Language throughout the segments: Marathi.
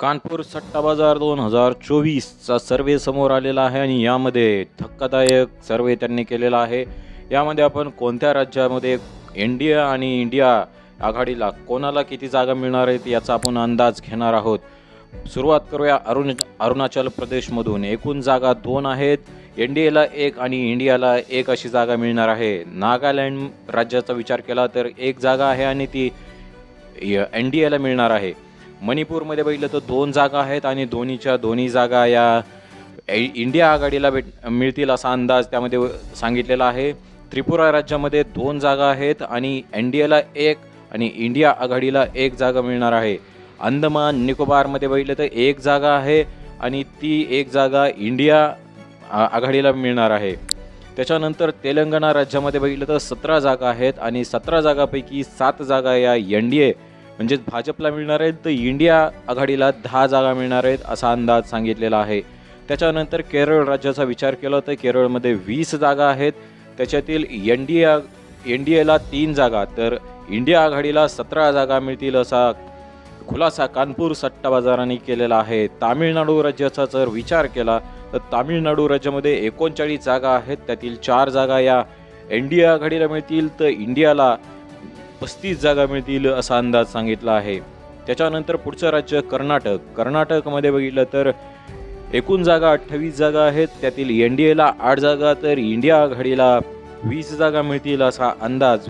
कानपूर सट्टा बाजार दोन हजार चोवीसचा सर्वे समोर आलेला आहे आणि यामध्ये धक्कादायक सर्वे त्यांनी केलेला आहे. यामध्ये आपण कोणत्या राज्यामध्ये इंडिया आणि इंडिया आघाडीला कोणाला किती जागा मिळणार आहेत याचा आपण अंदाज घेणार आहोत. सुरुवात करूया अरुण अरुणाचल प्रदेशमधून. एकूण जागा दोन आहेत. एन डी एला एक आणि इंडियाला एक अशी जागा मिळणार आहे. नागालँड राज्याचा विचार केला तर एक जागा आहे आणि ती एन डी एला मिळणार आहे. मणिपूरमध्ये बघितलं तर दोन जागा आहेत आणि दोन्हीच्या दोन्ही जागा या ए- इंडिया आघाडीला भेट मिळतील असा अंदाज त्यामध्ये सांगितलेला आहे. त्रिपुरा राज्यामध्ये दोन जागा आहेत आणि एन डी एला एक आणि इंडिया आघाडीला एक जागा मिळणार आहे. अंदमान निकोबारमध्ये बघितलं तर एक जागा आहे आणि ती एक जागा इंडिया आघाडीला मिळणार आहे. त्याच्यानंतर तेलंगणा राज्यामध्ये बघितलं तर सतरा जागा आहेत आणि सतरा जागापैकी सात जागा या एन डी ए म्हणजेच भाजपला मिळणार आहेत तर इंडिया आघाडीला दहा जागा मिळणार आहेत असा अंदाज सांगितलेला आहे. त्याच्यानंतर केरळ राज्याचा विचार केला तर केरळमध्ये वीस जागा आहेत. त्याच्यातील N D A N D एला तीन जागा तर इंडिया आघाडीला सतरा जागा मिळतील असा खुलासा कानपूर सट्टा बाजाराने केलेला आहे. तामिळनाडू राज्याचा जर विचार केला तर तामिळनाडू राज्यामध्ये एकोणचाळीस जागा आहेत. त्यातील चार जागा या एन डी ए आघाडीला मिळतील. तर इंडियाला पस्तीस जागा मिळतील असा अंदाज सांगितला आहे. त्याच्यानंतर पुढचं राज्य कर्नाटक. कर्नाटकमध्ये बघितलं तर एकूण जागा अठ्ठावीस जागा आहेत. त्यातील एन डी एला आठ जागा तर इंडिया आघाडीला वीस जागा मिळतील असा अंदाज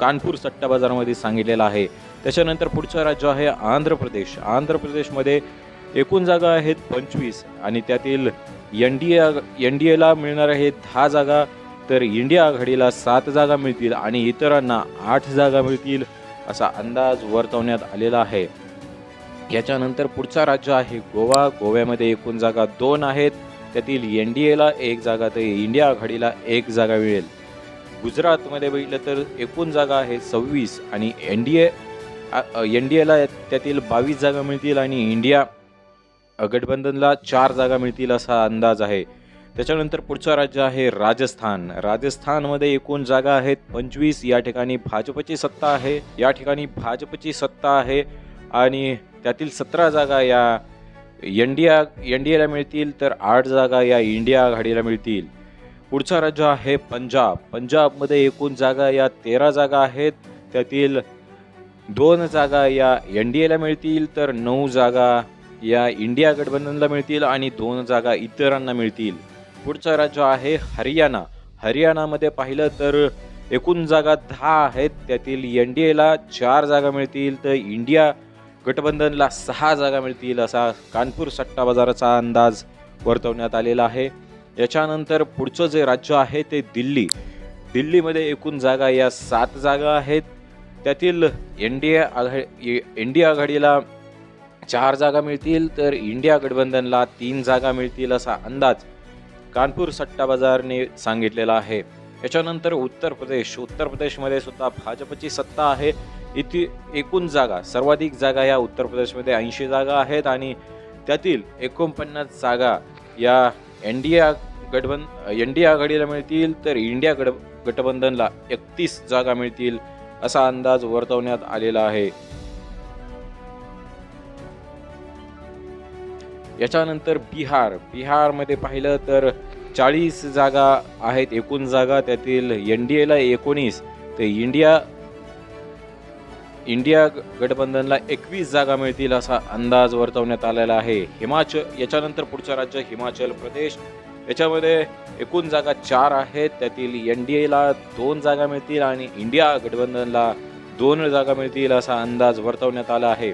कानपूर सट्टा बाजारामध्ये सांगितलेला आहे. त्याच्यानंतर पुढचं राज्य आहे आंध्र प्रदेश. आंध्र प्रदेशमध्ये एकूण जागा आहेत पंचवीस आणि त्यातील एन डी एन डी एला मिळणार आहेत दहा जागा. तर इंडिया आघाडीला सात जागा मिळतील आणि इतरांना आठ जागा मिळतील असा अंदाज वर्तवण्यात आलेला आहे. याच्यानंतर पुढचा राज्य आहे गोवा. गोव्यामध्ये एकूण जागा दोन आहेत. त्यातील एन डी एला एक जागा तर इंडिया आघाडीला एक जागा मिळेल. गुजरातमध्ये बघितलं तर एकूण जागा आहे सव्वीस आणि N D A N D एला त्यातील बावीस जागा मिळतील आणि इंडिया गठबंधनला चार जागा मिळतील असा अंदाज आहे. त्याच्यानंतर पुढचं राज्य आहे राजस्थान. राजस्थानमध्ये एकूण जागा आहेत पंचवीस. या ठिकाणी भाजपची सत्ता आहे. या ठिकाणी भाजपची सत्ता आहे. आणि त्यातील सतरा जागा या एन डी एन डी एला मिळतील तर आठ जागा या इंडिया आघाडीला मिळतील. पुढचं राज्य आहे पंजाब. पंजाबमध्ये एकूण जागा या तेरा जागा आहेत. त्यातील दोन जागा या एन डी एला मिळतील तर नऊ जागा या इंडिया गठबंधनला मिळतील आणि दोन जागा इतरांना मिळतील. पुढचं राज्य आहे हरियाणा. हरियाणामध्ये पाहिलं तर एकूण जागा दहा आहेत. त्यातील एन डी एला चार जागा मिळतील तर इंडिया गठबंधनला सहा जागा मिळतील असा कानपूर सट्टा बाजाराचा अंदाज वर्तवण्यात आलेला आहे. याच्यानंतर पुढचं जे राज्य आहे ते दिल्ली. दिल्लीमध्ये एकूण जागा या सात जागा आहेत. त्यातील एन डी ए आघाडी एन डी आघाडीला चार जागा मिळतील तर इंडिया गठबंधनला तीन जागा मिळतील असा अंदाज कानपूर सट्टा बाजारने सांगितलेला आहे. याच्यानंतर उत्तर प्रदेश उत्तर प्रदेशमध्ये सुद्धा भाजपची सत्ता आहे. इथे एकूण जागा सर्वाधिक जागा या उत्तर प्रदेशमध्ये ऐंशी जागा आहेत आणि त्यातील एकोणपन्नास जागा या एन डी ए गठबंध एन डी आघाडीला मिळतील तर इंडिया गट गठबंधनला एकतीस जागा मिळतील असा अंदाज वर्तवण्यात आलेला आहे. याच्यानंतर बिहार. बिहारमध्ये पाहिलं तर चाळीस जागा आहेत एकूण जागा त्यातील एन डी एला एकोणीस तर इंडिया इंडिया गठबंधनला एकवीस जागा मिळतील असा अंदाज वर्तवण्यात आलेला आहे. हिमाचल याच्यानंतर पुढचं राज्य हिमाचल प्रदेश. याच्यामध्ये एकूण जागा चार आहेत त्यातील एन डी एला दोन जागा मिळतील आणि इंडिया गठबंधनला दोन जागा मिळतील असा अंदाज वर्तवण्यात आला आहे.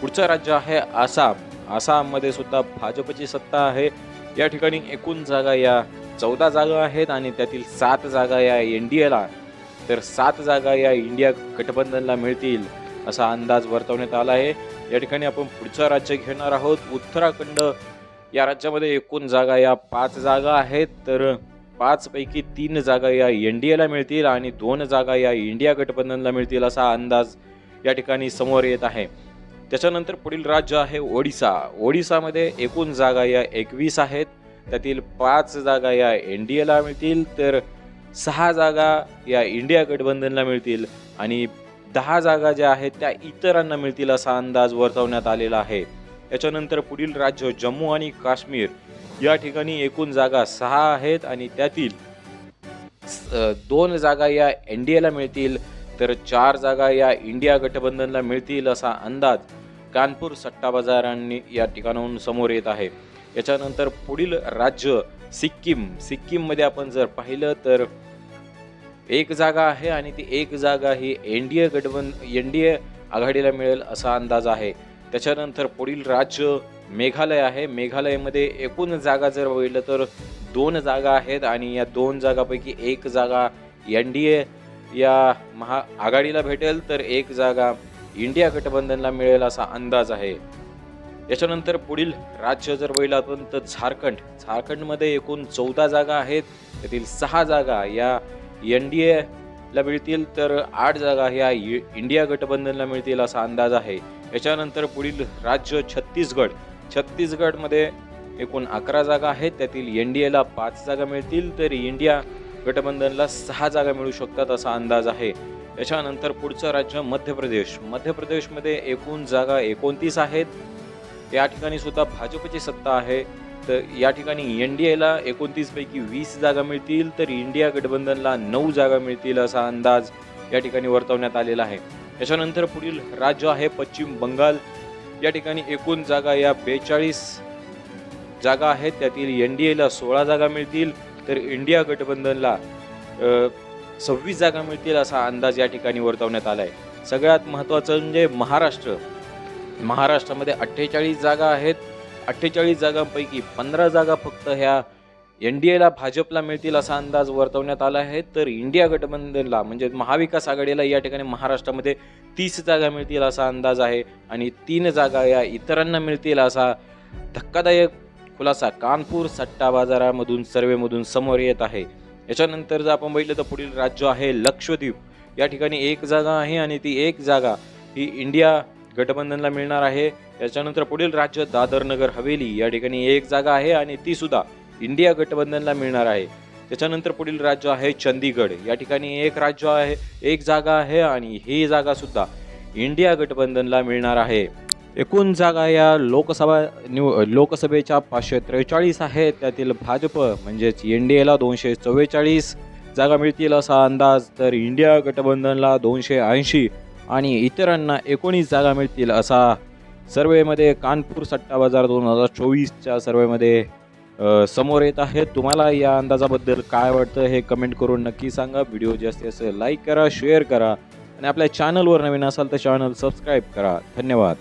पुढचं राज्य आहे आसाम. आसाममध्ये सुद्धा भाजपची सत्ता आहे. या ठिकाणी एकूण जागा या चौदा जागा आहेत आणि त्यातील सात जागा या एन डी एला तर सात जागा या इंडिया गठबंधनला मिळतील असा अंदाज वर्तवण्यात आला आहे. या ठिकाणी आपण पुढचं राज्य घेणार आहोत. उत्तराखंड या राज्यामध्ये एकूण जागा या पाच जागा आहेत. तर पाचपैकी तीन जागा या एन डी एला मिळतील आणि दोन जागा या इंडिया गठबंधनला मिळतील असा अंदाज या ठिकाणी समोर येत आहे. त्याच्यानंतर पुढील राज्य आहे ओडिसा. ओडिसामध्ये एकूण जागा या एकवीस आहेत. त्यातील पाच जागा या एन डी एला मिळतील तर सहा जागा या इंडिया गठबंधनला मिळतील आणि दहा जागा ज्या आहेत त्या इतरांना मिळतील असा अंदाज वर्तवण्यात आलेला आहे. याच्यानंतर पुढील राज्य जम्मू आणि काश्मीर. या ठिकाणी एकूण जागा सहा आहेत आणि त्यातील दोन जागा या एन डी एला मिळतील तर चार जागा या इंडिया गठबंधनला मिळतील असा अंदाज कानपूर सट्टा बाजारांनी या ठिकाणाहून समोर येत आहे. याच्यानंतर पुढील राज्य सिक्कीम. सिक्कीममध्ये आपण जर पाहिलं तर एक जागा आहे आणि ती एक जागा ही एन डी ए गठबंध एन डी ए आघाडीला मिळेल असा अंदाज आहे. त्याच्यानंतर पुढील राज्य मेघालय आहे. मेघालयमध्ये एकूण जागा जर बघितलं तर दोन जागा आहेत आणि या दोन जागापैकी एक जागा एन डी ए या महा आघाडीला भेटेल. तर एक जागा इंडिया गठबंधनला मिळेल असा अंदाज आहे. याच्यानंतर पुढील राज्य जर बघितलं आपण तर झारखंड. झारखंडमध्ये एकूण चौदा जागा आहेत. त्यातील सहा जागा या एन डी एला मिळतील तर आठ जागा ह्या इ- इंडिया गठबंधनला मिळतील असा अंदाज आहे. याच्यानंतर पुढील राज्य छत्तीसगड. छत्तीसगडमध्ये एकूण अकरा जागा आहेत. त्यातील एन डी एला पाच जागा मिळतील. तर इंडिया गठबंधनला सहा जागा मिळू शकतात असा अंदाज आहे. याच्यानंतर पुढचं राज्य मध्य प्रदेश मध्य प्रदेशमध्ये एकूण जागा एकोणतीस आहेत. या ठिकाणी सुद्धा भाजपची सत्ता आहे. तर या ठिकाणी एन डी एला एकोणतीसपैकी वीस जागा मिळतील तर इंडिया गठबंधनला नऊ जागा मिळतील असा अंदाज या ठिकाणी वर्तवण्यात आलेला आहे. याच्यानंतर पुढील राज्य आहे पश्चिम बंगाल. या ठिकाणी एकूण जागा या बेचाळीस जागा आहेत. त्यातील एन डी एला सोळा जागा मिळतील. तर इंडिया गठबंधनला सव्वीस जागा मिळतील असा अंदाज या ठिकाणी वर्तवण्यात आला आहे सगळ्यात महत्त्वाचं म्हणजे महाराष्ट्र. महाराष्ट्रामध्ये अठ्ठेचाळीस जागा आहेत. अठ्ठेचाळीस जागांपैकी पंधरा जागा फक्त ह्या एन डी एला भाजपला मिळतील असा अंदाज वर्तवण्यात आला आहे. तर इंडिया गठबंधनला म्हणजे महाविकास आघाडीला या ठिकाणी महाराष्ट्रामध्ये तीस जागा मिळतील असा अंदाज आहे आणि तीन जागा या इतरांना मिळतील असा धक्कादायक खुलासा कानपूर सट्टा बाजारामधून सर्वेमधून समोर येत आहे. याच्यानंतर जर आपण बघितलं तर पुढील राज्य आहे लक्षद्वीप. या ठिकाणी एक जागा आहे आणि ती एक जागा ही इंडिया गठबंधनला मिळणार आहे. याच्यानंतर पुढील राज्य दादर नगर हवेली या ठिकाणी एक जागा आहे आणि ती सुद्धा इंडिया गठबंधनला मिळणार आहे. त्याच्यानंतर पुढील राज्य आहे चंदीगड या ठिकाणी एक राज्य आहे एक जागा आहे आणि ही जागा सुद्धा इंडिया गठबंधनला मिळणार आहे. एकूण जागा या लोकसभा निव लोकसभेच्या पाचशे त्रेचाळीस आहेत. त्यातील भाजप म्हणजेच एन डी एला दोनशे चव्वेचाळीस जागा मिळतील असा अंदाज तर इंडिया गठबंधनला दोनशे ऐंशी आणि इतरांना एकोणीस जागा मिळतील असा सर्वेमध्ये कानपूर सट्टा बाजार दोन हजार चोवीसच्या सर्वेमध्ये समोर येत आहे तुम्हाला या अंदाजाबद्दल काय वाटतं हे कमेंट करून नक्की सांगा. व्हिडिओ जास्तीत जास्त लाईक करा शेअर करा आणि आपल्या चॅनलवर नवीन असाल तर चॅनल सबस्क्राईब करा. धन्यवाद.